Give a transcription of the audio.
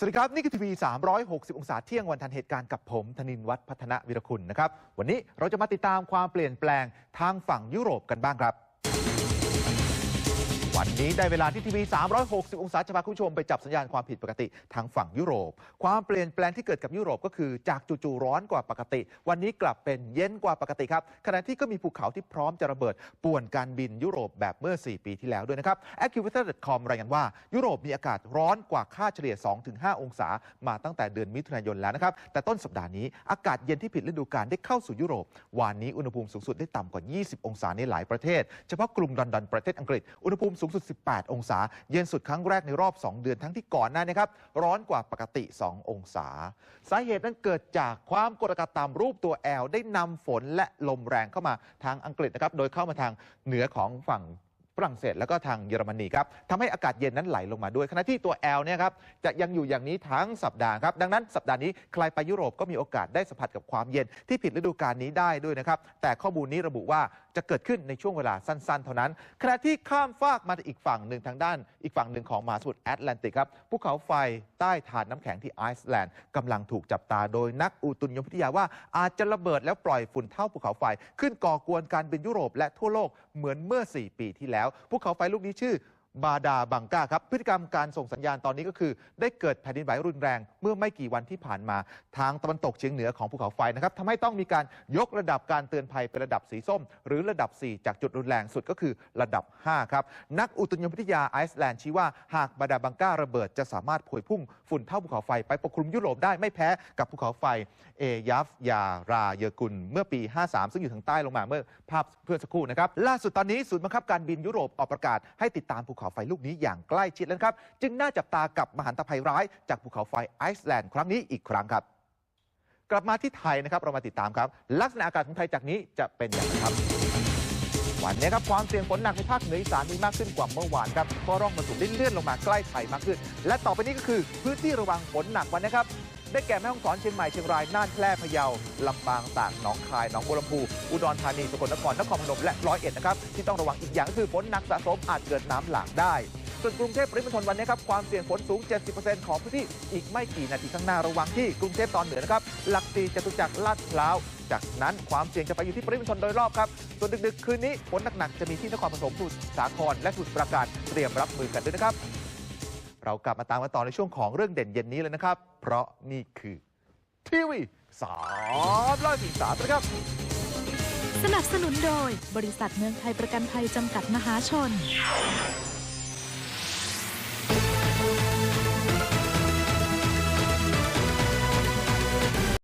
สวัสดีครับ นี่คือทีวี360 องศาเที่ยงวันทันเหตุการณ์กับผมธนินวัฒน์พัฒนวิรคุณนะครับ วันนี้เราจะมาติดตามความเปลี่ยนแปลงทางฝั่งยุโรปกันบ้างครับ วันนี้ได้เวลาที่ทีวี 360 องศาจะพาคุณผู้ชมไปจับสัญญาณความผิดปกติทางฝั่งยุโรป ความเปลี่ยนแปลงที่เกิดกับยุโรปก็คือจากจู่ๆร้อนกว่าปกติ วันนี้กลับเป็นเย็นกว่าปกติครับ ขณะที่ก็มีภูเขาที่พร้อมจะระเบิดป่วนการบินยุโรปแบบเมื่อ 4 ปีที่แล้วด้วยนะครับ a c u w a t o r c o m รายงานว่ายุโรปมีอากาศร้อนกว่าค่าเฉลี่ย 2-5 องศา มาตั้งแต่เดือนมิถุนายนแล้วนะครับ แต่ต้นสัปดาห์นี้อากาศเย็นที่ผิดฤดูกาลได้เข้าสู่ยุโรป วันนี้อุณหภูมิสูงสุดได้ต่ำกว่า 20 องศาในหลายประเทศ เฉพาะกรุงลอนดอนประเทศอังกฤษ อุณหภูมิสูงสุด 18 องศา เย็นสุดครั้งแรกในรอบ 2 เดือนทั้งที่ก่อนหน้านี้ครับร้อนกว่าปกติ 2 องศา สาเหตุนั้นเกิดจากความกดอากาศต่ำรูปตัวแอลได้นำฝนและลมแรงเข้ามาทางอังกฤษนะครับโดยเข้ามาทางเหนือของฝั่ง ฝรั่งเศสแล้วก็ทางเยอรมนีครับทำให้อากาศเย็นนั้นไหลลงมาด้วยขณะที่ตัว L เนี่ยครับจะยังอยู่อย่างนี้ทั้งสัปดาห์ครับดังนั้นสัปดาห์นี้ใครไปยุโรปก็มีโอกาสได้สัมผัสกับความเย็นที่ผิดฤดูกาลนี้ได้ด้วยนะครับแต่ข้อมูลนี้ระบุว่าจะเกิดขึ้นในช่วงเวลาสั้น ๆ เท่านั้น ขณะที่ข้ามฟากมาอีกฝั่งหนึ่งทางด้าน อีกฝั่งหนึ่งของมหาสมุทรแอตแลนติกครับภูเขาไฟใต้ฐานน้ำแข็งที่ไอซ์แลนด์กำลังถูกจับตาโดยนักอุตุนิยมวิทยาว่าอาจจะระเบิดแล้วปล่อยฝุ่นเท่าภูเขาไฟ ขึ้นก่อกวนการบินยุโรปและทั่วโลกเหมือนเมื่อ 4 ปีที่แล้วภูเขาไฟลูกนี้ชื่อ บาดาบังกาครับ พฤติกรรมการส่งสัญญาณตอนนี้ก็คือ ได้เกิดแผ่นดินไหวรุนแรง เมื่อไม่กี่วันที่ผ่านมา ทางตะวันตกเฉียงเหนือของภูเขาไฟนะครับทำให้ต้องมีการยกระดับการเตือนภัยเป็นระดับสีส้ม หรือระดับ 4 จากจุดรุนแรงสุดก็คือระดับ 5 ครับ นักอุตุนิยมวิทยาไอซ์แลนด์ชี้ว่าหากบาดาบังการะเบิด จะสามารถพวยพุ่งฝุ่นเท่าภูเขาไฟ ไปปกคลุมยุโรปได้ไม่แพ้กับภูเขาไฟเอยัฟยาราเยอกุลเมื่อปี 53 ซึ่งอยู่ทางใต้ลงมาเมื่อภาพเพื่อสักครู่นะครับล่าสุดตอนนี้ศูนย์บังคับการบินยุโรปออกประกาศให้ติดตามภูเขาไฟลูกนี้อย่างใกล้ชิดแล้วครับ จึงน่าจับตากับมหันตภัยร้าย จากภูเขาไฟไอซ์แลนด์ครั้งนี้อีกครั้งครับ กลับมาที่ไทยนะครับเรามาติดตามครับ ลักษณะอากาศของไทยจากนี้จะเป็นอย่างไรครับวันนี้ครับความเสี่ยงฝนหนักในภาคเหนืออีสานมีมากขึ้นกว่าเมื่อวานครับเพราะร่องมรสุมได้เลื่อนลงมาใกล้ไทยมากขึ้น และต่อไปนี้ก็คือพื้นที่ระวังฝนหนักวันนี้ครับ ได้แก่แม่ฮ่องสอนเชียงใหม่เชียงรายน่านแพร่พะเยาลำปางตากหนองคายหนองบัวลำพูอุดรธานีสกลนครนครพนมและร้อยเอ็ดนะครับที่ต้องระวังอีกอย่างก็คือฝนหนักสะสมอาจเกิดน้ำหลากได้ส่วนกรุงเทพปริมณฑลวันนี้ครับความเสี่ยงฝนสูง 70%ของพื้นที่อีกไม่กี่นาทีข้างหน้าระวังที่กรุงเทพตอนเหนือนะครับหลักสี่จตุจักรลาดพร้าวจากนั้นความเสี่ยงจะไปอยู่ที่ปริมณฑลโดยรอบครับส่วนดึกๆ คืนนี้ฝนหนักๆจะมีที่นครปฐมสมุทรสาครและสมุทรปราการเตรียมรับมือกันด้วยนะครับ เรากลับมาตามกันต่อในช่วงของเรื่องเด่นเย็นนี้เลยนะครับ เพราะนี่คือทีวีสามร้อยสี่สามนะครับ สนับสนุนโดยบริษัทเมืองไทยประกันภัยจำกัดมหาชน